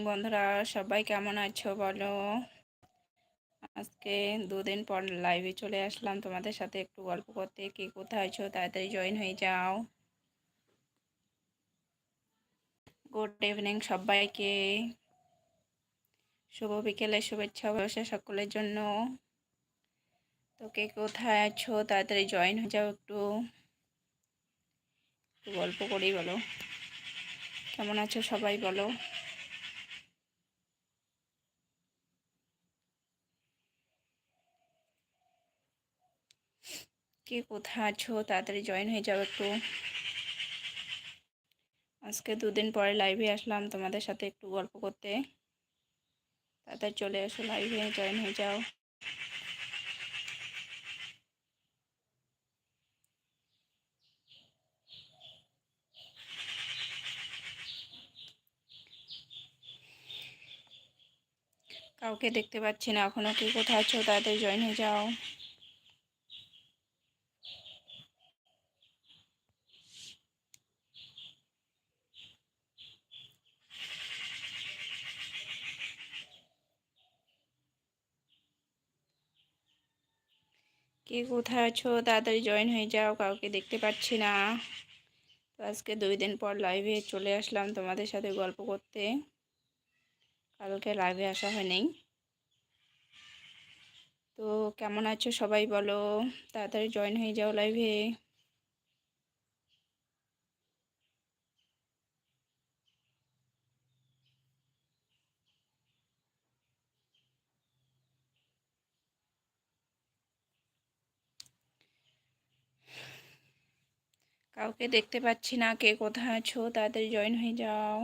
বন্ধুরা। সবাই কেমন আছো বলো? আজকে দুদিন পর লাইভে চলে আসলাম। তোমাদের সাথে একটু গল্প করতে। কে কোথায় আছো? তাড়াতাড়ি জয়েন হয়ে যাও। গুড ইভিনিং সবাইকে। শুভ বিকেলে শুভেচ্ছা বসে সকলের জন্য। তো কে কোথায় আছো? তাড়াতাড়ি জয়েন হয়ে যাও একটু। একটু গল্প করি বলো। কেমন আছো সবাই বলো? কে কোথায় আছো? তাড়াতাড়ি জয়েন হয়ে যাও একটু। আজকে দুদিন পরে লাইভে আসলাম তোমাদের সাথে একটু গল্প করতে। তাড়াতাড়ি চলে এসো লাইভে জয়েন হয়ে যাও। কাউকে দেখতে পাচ্ছি না, এখনও কি কোথায় আছো? তাড়াতাড়ি জয়েন হয়ে যাও। কে, কোথায় আছো? তাড়াতাড়ি জয়েন হয়ে যাও, কাউকে দেখতে পাচ্ছি না। তো আজকে দুই দিন পর লাইভে চলে আসলাম তোমাদের সাথে গল্প করতে। কালকে লাইভে আসা হয়নি। তো কেমন আছো সবাই বলো? তাড়াতাড়ি জয়েন হয়ে যাও লাইভে কাউকে দেখতে পাচ্ছি না, কে কোথায় আছো, তাড়াতাড়ি জয়েন হয়ে যাও।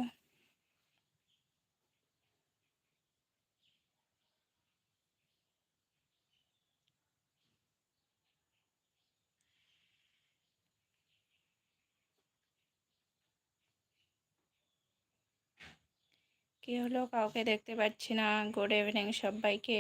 কি হলো? কাউকে দেখতে পাচ্ছি না। গুড ইভিনিং সবাইকে।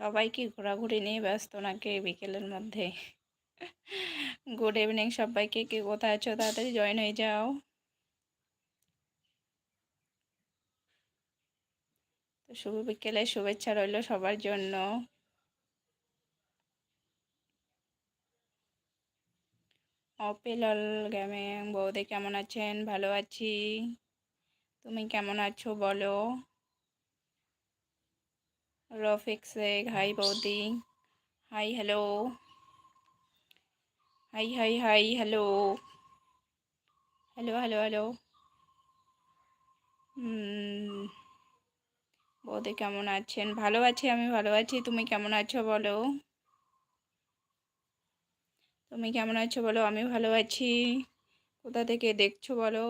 সবাই কি ঘোরাঘুরি নিয়ে ব্যস্ত নাকি বিকেলের মধ্যে? গুড ইভিনিং সবাইকে, কে কোথায় আছো? তাড়াতাড়ি জয়েন হয়ে যাও। তো শুভ বিকেলে শুভেচ্ছা রইল সবার জন্য। অপিলল গ্যামে বৌদি কেমন আছেন? ভালো আছি। তুমি কেমন আছো বলো? রফিক শেখ হাই বৌদি hi hello hi hi hi hello hello hello hello বৌদি কেমন আছেন? ভালো আছি আমি ভালো আছি। তুমি কেমন আছো বলো? তুমি কেমন আছো বলো? আমি ভালো আছি। কোথা থেকে দেখছ বলো?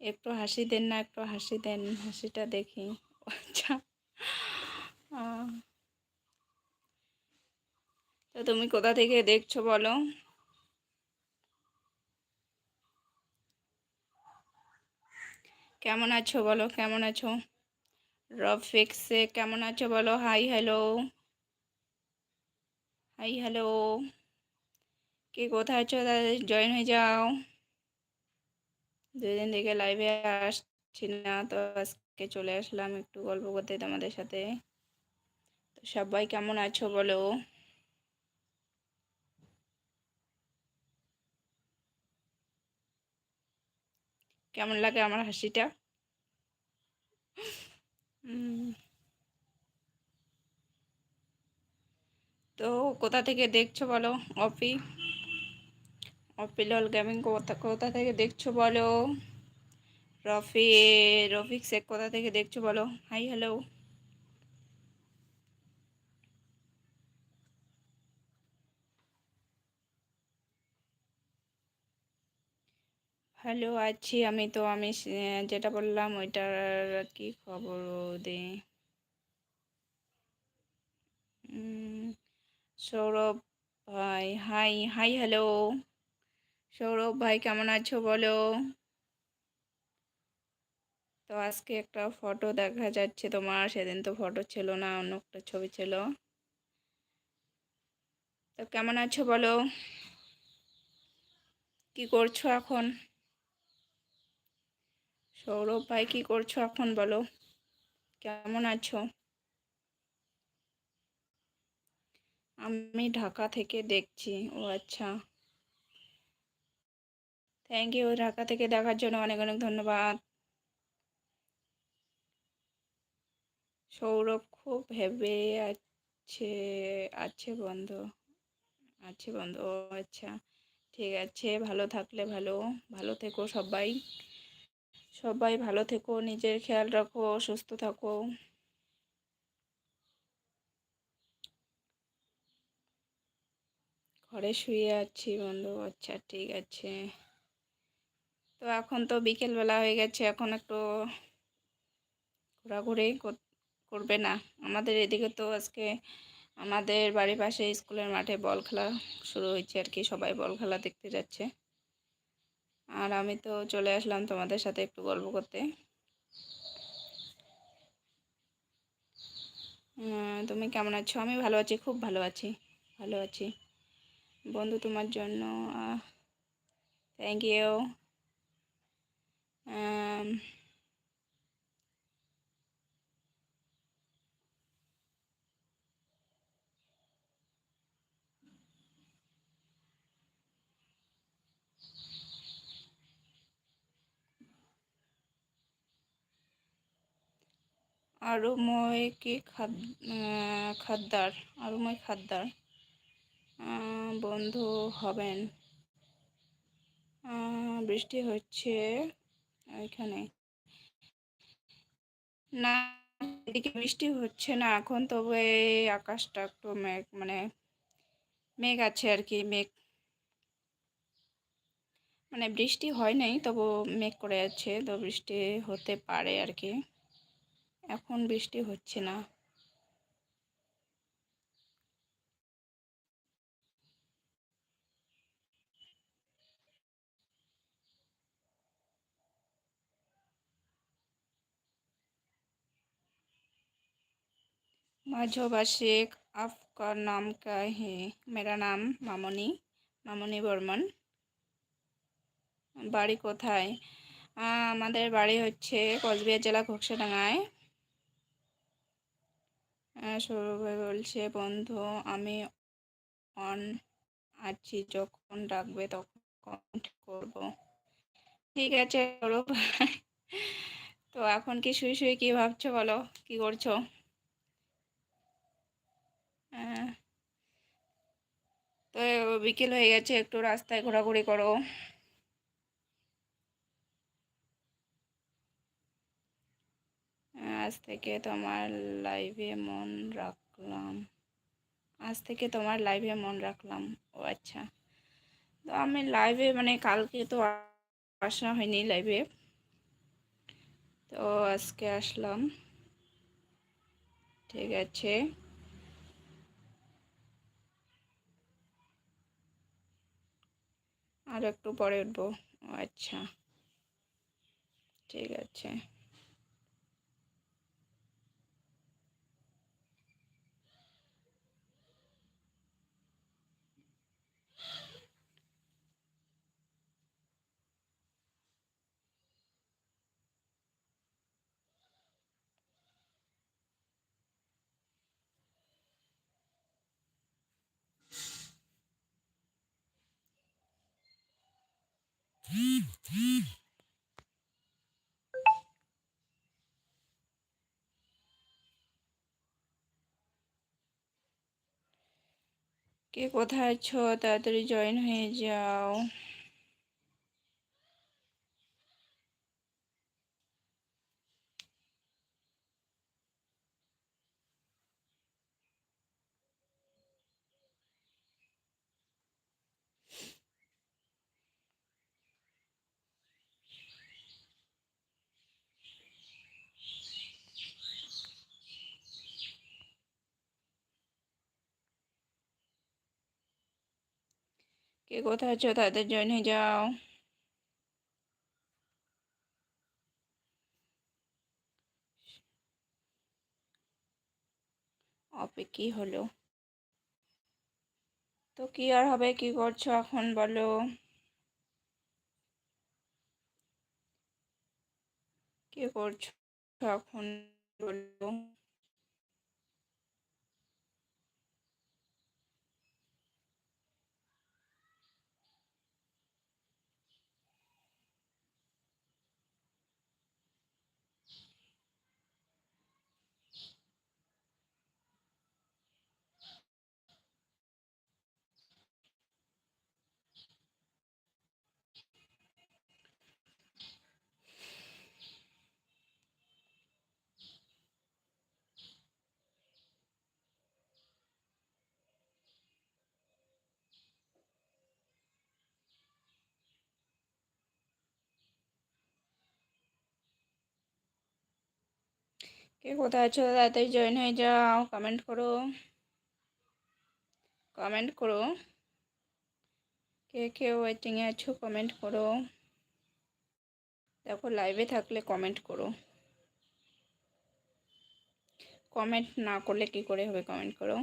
একটু হাসি দেন না একটু হাসি দেন হাসিটা দেখি। আচ্ছা। তো তুমি কোথা থেকে দেখছ বলো? কেমন আছো বলো? কেমন আছো? রফিক সে কেমন আছো বলো? Hi, hello. Hi, hello. কে কোথায় আছো? জয়েন হয়ে যাও। দুই দিন থেকে লাইভে আসছি না, তো আজকে চলে আসলাম একটু গল্প করতে তোমাদের সাথে। তো সবাই কেমন আছো বলো? কেমন লাগে আমার হাসিটা? তো কোথা থেকে দেখছ বলো অপি অপিলল গেমিং কোথা থেকে দেখছ বলো? রফি, রফিক শেখ কোথা থেকে দেখছ বলো? হাই হ্যালো হ্যালো আছি আমি তো, আমি যেটা বললাম ওইটার কি খবর দে সৌরভ ভাই হাই হাই হ্যালো সৌরভ ভাই, কেমন আছো বলো? তো আজকে একটা ফটো দেখা যাচ্ছে তোমার, সেদিন তো ফটো ছিল না, অন্য একটা ছবি ছিল। তো কেমন আছো বলো? কি করছ এখন? সৌরভ ভাই, কি করছ এখন বলো? কেমন আছো? আমি ঢাকা থেকে দেখছি। ও আচ্ছা। থ্যাংক ইউ ঢাকা থেকে দেখার জন্য অনেক অনেক ধন্যবাদ। সৌরভ খুব ভেবে আছে আছে বন্ধু আছে বন্ধু, ও আচ্ছা ঠিক আছে, ভালো থাকলে ভালো ভালো থেকো সবাই সবাই ভালো থেকো, নিজের খেয়াল রাখো, সুস্থ থাকো। ঘরে শুয়ে আছি বন্ধু আচ্ছা ঠিক আছে। তো এখন তো বিকেলবেলা হয়ে গেছে, এখন একটু ঘোরাঘুরি করবে না। আমাদের এদিকে তো আজকে আমাদের বাড়ির পাশে স্কুলের মাঠে বল খেলা শুরু হয়েছে আর কি, সবাই বল খেলা দেখতে যাচ্ছে। আর আমি তো চলে আসলাম তোমাদের সাথে একটু গল্প করতে। তুমি কেমন আছো? আমি ভালো আছি, খুব ভালো আছি ভালো আছি। বন্ধু তোমার জন্য থ্যাংক ইউ আরুময় কি খাদ্দার, আরুময় খাদ্দার বন্ধু হবেন। বৃষ্টি হচ্ছে এখানে না, এদিকে বৃষ্টি হচ্ছে না, এখন তবে আকাশটা একটু মেঘ মানে মেঘ আছে আর কি, মেঘ। মানে বৃষ্টি হয় নাই, তবু মেঘ করে আছে, তো বৃষ্টি হতে পারে আর কি। এখন বৃষ্টি হচ্ছে না माझो शेख आपका नाम क्या है मेरा नाम মামনি মামনি বর্মন বাড়ি কোথায় আমাদের বাড়ি হচ্ছে কোচবিহার জেলা ঘোকসাডাঙ্গায় সৌরভ বলছে, বন্ধু, আমি অন আছি, যখন ডাকবে তখন করব। ঠিক আছে সৌরভ তো এখন কি শুয়ে শুয়ে কি ভাবছ বলো? কি করছ? তো বিকেল হয়ে গেছে, একটু রাস্তায় ঘোরাঘুরি করো। আজ থেকে তোমার লাইভে মন রাখলাম। আজ থেকে তোমার লাইভে মন রাখলাম। ও আচ্ছা। তো আমি লাইভে মানে কালকে তো আসা হয়নি লাইভে তো আজকে আসলাম। ঠিক আছে। আর একটু পরে উঠবো। আচ্ছা। ঠিক আছে। কে কোথায় আছো? তাড়াতাড়ি জয়েন হয়ে যাও। কোথায় আছো তাদের জন্য যাও অপে কি হলো তো কি আর হবে? কি করছ এখন বলো। কি করছ এখন বলো। কে কোথায় আছো তাড়াতাড়ি জয়েন হয়ে যাও কমেন্ট করো। কমেন্ট করো। কে কে ওয়েটিংয়ে আছো কমেন্ট করো। দেখো লাইভে থাকলে কমেন্ট করো। কমেন্ট না করলে কি করে হবে কমেন্ট করো।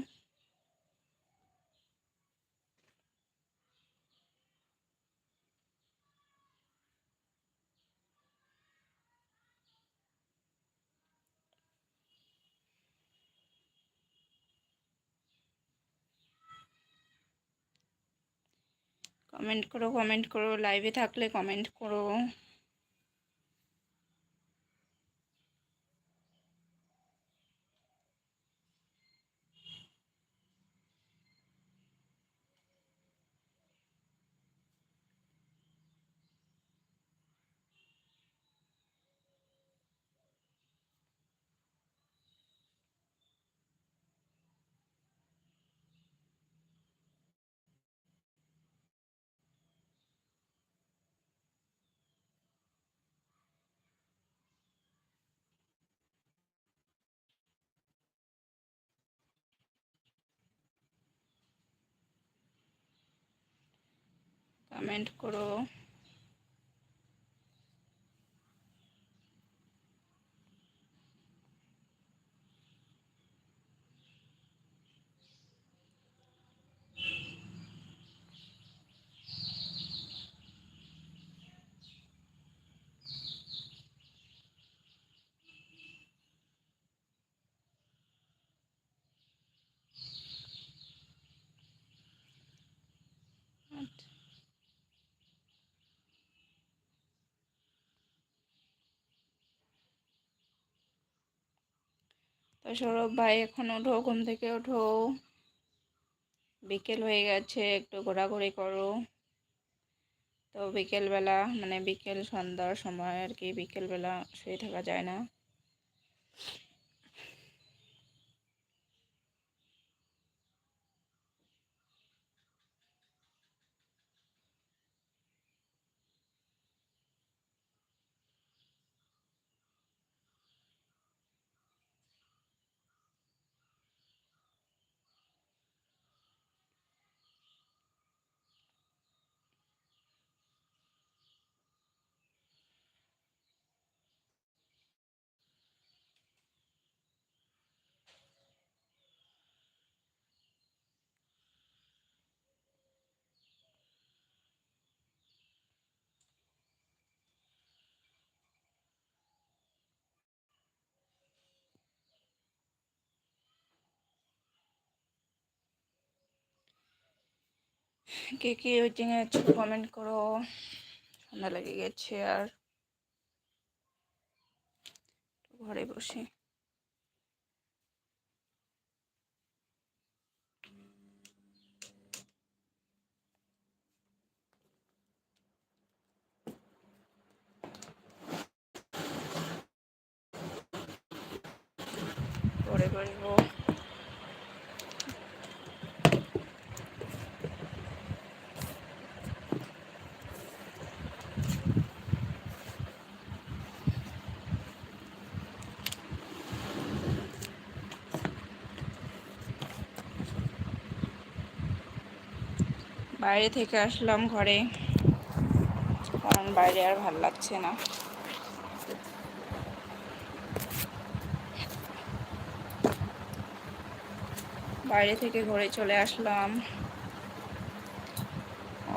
কমেন্ট করো কমেন্ট করো লাইভে থাকলে কমেন্ট করো। কমেন্ট করো। তো সৌরভ ভাই এখন ওঠো, ঘুম থেকে ওঠো। বিকেল হয়ে গেছে, একটু ঘোরাঘুরি করো। তো বিকেলবেলা মানে বিকেল সন্ধ্যার সময় আর কি, বিকেলবেলা শুয়ে থাকা যায় না। কে কে ওয়েটিংয়ে আছো কমেন্ট করো। ঠান্ডা লেগে গেছে আর। ঘরে বসে। ঘরে বাইরে থেকে আসলাম ঘরে। কারণ বাইরে আর ভালো লাগছে না। বাইরে থেকে ঘরে চলে আসলাম।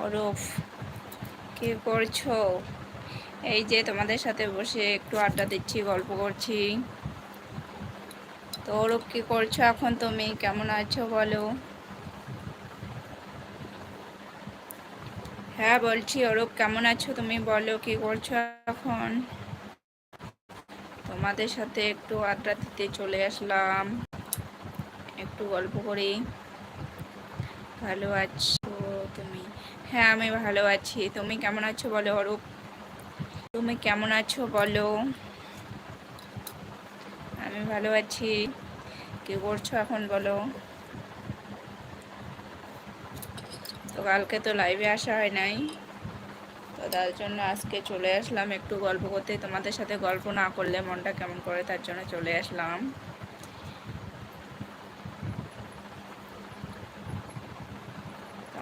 অরফ কি করছ? এই যে তোমাদের সাথে বসে একটু আড্ডা দিচ্ছি, গল্প করছি। তো অরূপ কি করছ এখন তুমি? কেমন আছো বলো? হ্যাঁ বলছি অরূপ, কেমন আছো? তুমি বলো, কি করছ এখন? তোমাদের সাথে একটু আড্ডা দিতে চলে আসলাম। একটু গল্প করি। ভালো আছো তুমি? হ্যাঁ আমি ভালো আছি। তুমি কেমন আছো বলো অরূপ? তুমি কেমন আছো বলো? আমি ভালো আছি। কি করছ এখন বলো তো কালকে তো লাইভে আসা হয় নাই। তো তার জন্য আজকে চলে আসলাম একটু গল্প করতে। তোমাদের সাথে গল্প না করলে মনটা কেমন করে তার জন্য চলে আসলাম।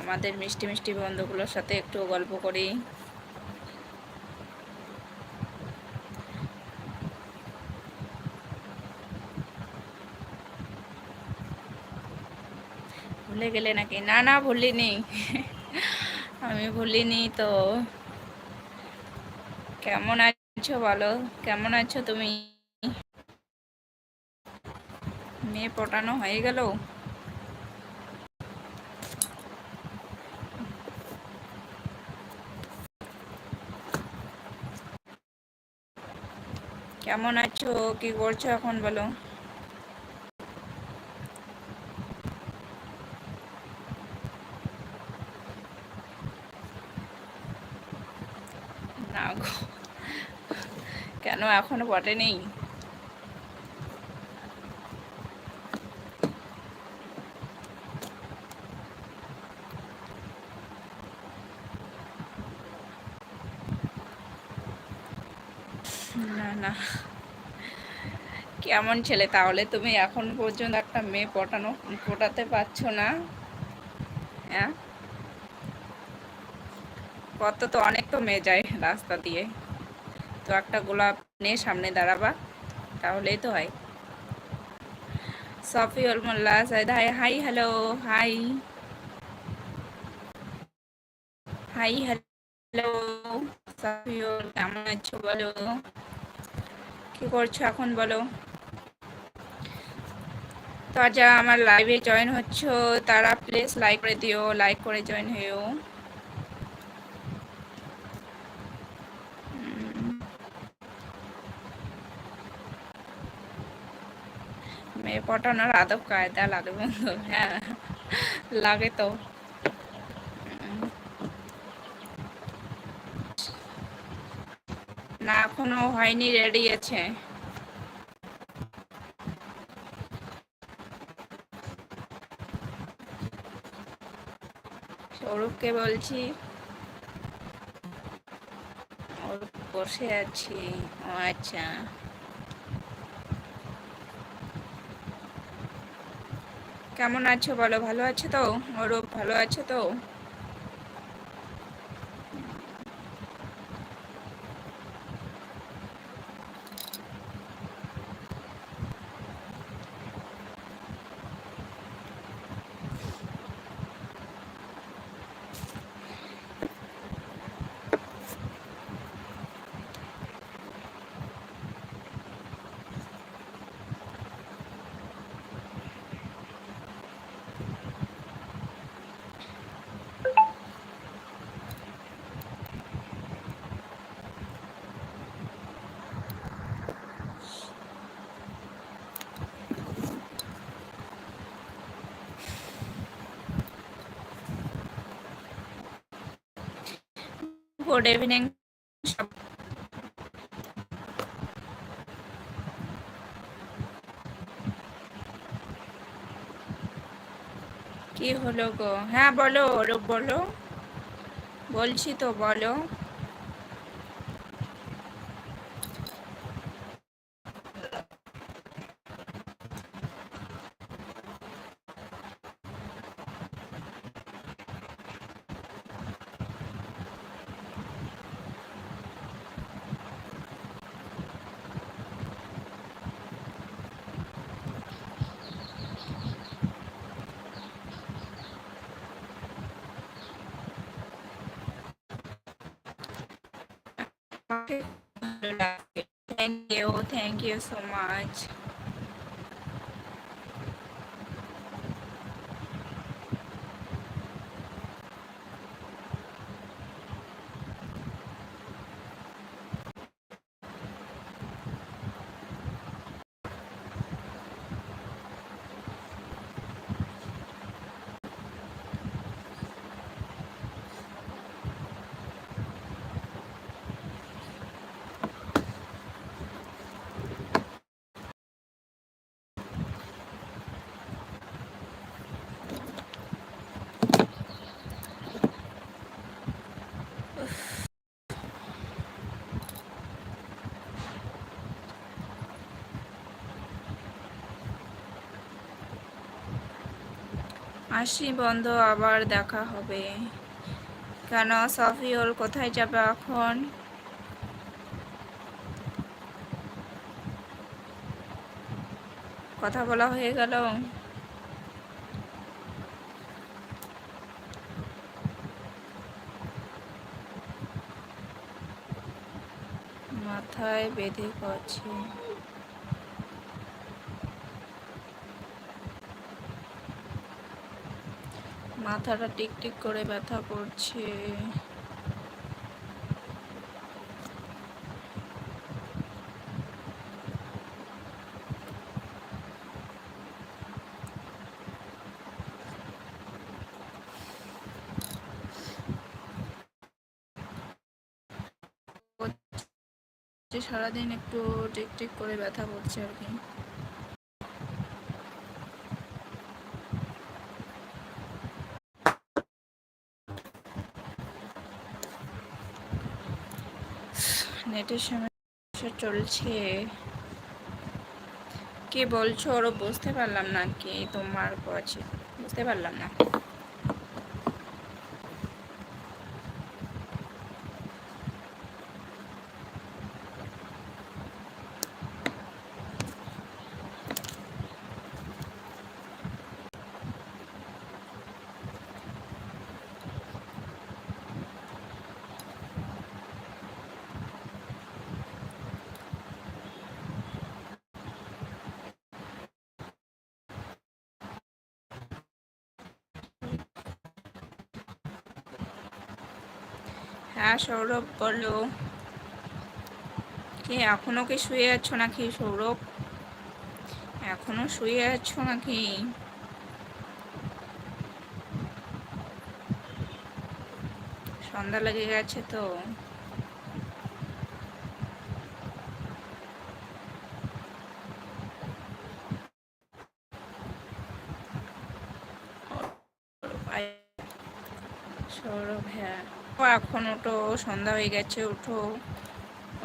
আমাদের মিষ্টি মিষ্টি বন্ধুগুলোর সাথে একটু গল্প করি। ভুলে গেলে নাকি? না না, ভুলিনি। আমি ভুলিনি তো। কেমন আছো বলো? কেমন আছো তুমি? মেয়ে পটানো হয়ে গেল? কেমন আছো? কি করছ এখন বলো না গো কেন? এখনও বটে নেই। না না। কেমন ছেলে? তাহলে তুমি এখন পর্যন্ত একটা মেয়ে পটানো, পটাতে পারছ না? হ্যাঁ কত তো অনেক তো মেয়ে যায় রাস্তা দিয়ে। তো একটা গোলাপ নিয়ে সামনে দাঁড়াবা। তাহলেই তো হয়। Shafiul Molla Saeed hi hi hello hi hi hello Shafiul কেমন আছো বলো? কি করছ এখন বলো? তো যা আমার লাইভে জয়েন হচ্ছ, তারা প্লিজ লাইক করে দিও লাইক করে জয়েন হয়েও। মেয়ে পটানোর আদব কায়দা লাগে বন্ধু হ্যাঁ লাগে তো। না, এখনও হয়নি রেডি আছে। সৌরভকে বলছি বসে আছি। ও আচ্ছা। কেমন আছো বলো? ভালো আছো তো? ওরও ভালো আছো তো? গুড ইভিনিং কি হলো গো? হ্যাঁ বলো বলো। বলছি তো বলো। থ্যাংক ইউ সো আসি বন্ধ, আবার দেখা হবে। কেন সফিউল, কোথায় যাবে এখন? কথা বলা হয়ে গেল। মাথায় বেঁধে করছে মাথাটা টিকটিক করে ব্যথা করছে। সারাদিন একটু টিকটিক করে ব্যথা করছে আর কি। নেটের সমস্যা চলছে। কি বলছো? ওরও বুঝতে পারলাম না কি তোমার আছে বুঝতে পারলাম না। হ্যাঁ সৌরভ বলো কে, এখনও কি শুয়ে আছো নাকি সৌরভ? এখনও শুয়ে আছো নাকি? সন্ধ্যা লেগে গেছে তো সৌরভ হ্যাঁ এখন ওঠো সন্ধ্যা হয়ে গেছে উঠো।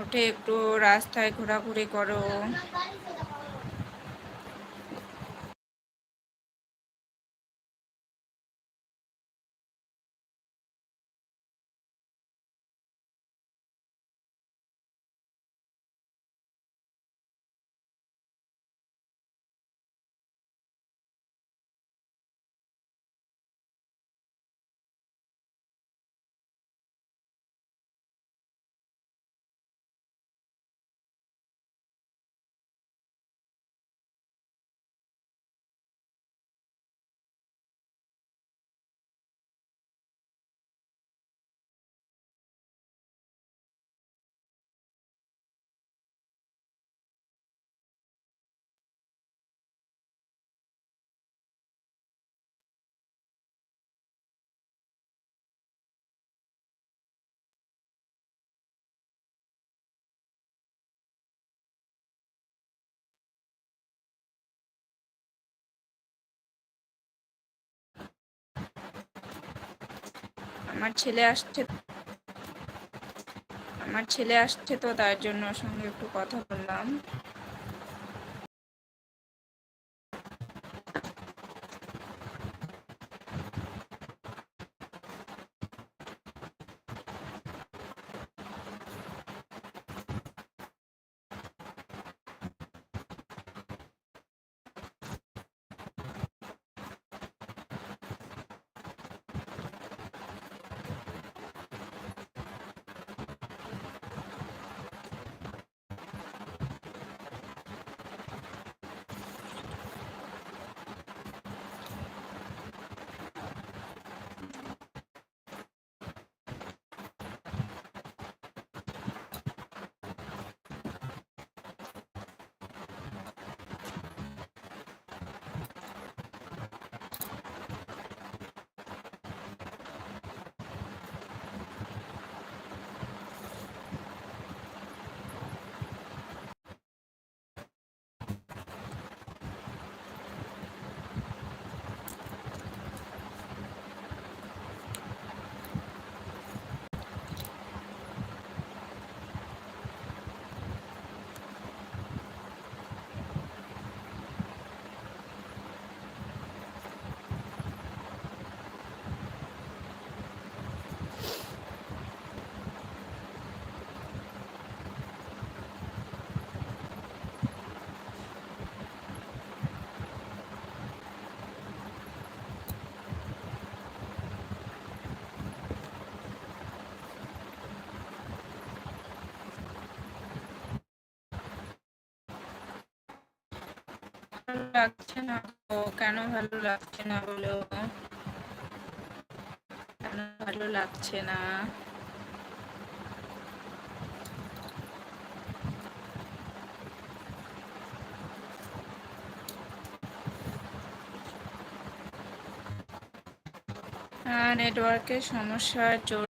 উঠে একটু রাস্তায় ঘোরাঘুরি করো। আমার ছেলে আসছে। আমার ছেলে আসছে তো তার জন্য সঙ্গে একটু কথা বললাম। লাগছে না ও কেন ভালো লাগছে না বলো? কেন ভালো লাগছে না? হ্যাঁ নেটওয়ার্কের সমস্যার জন্য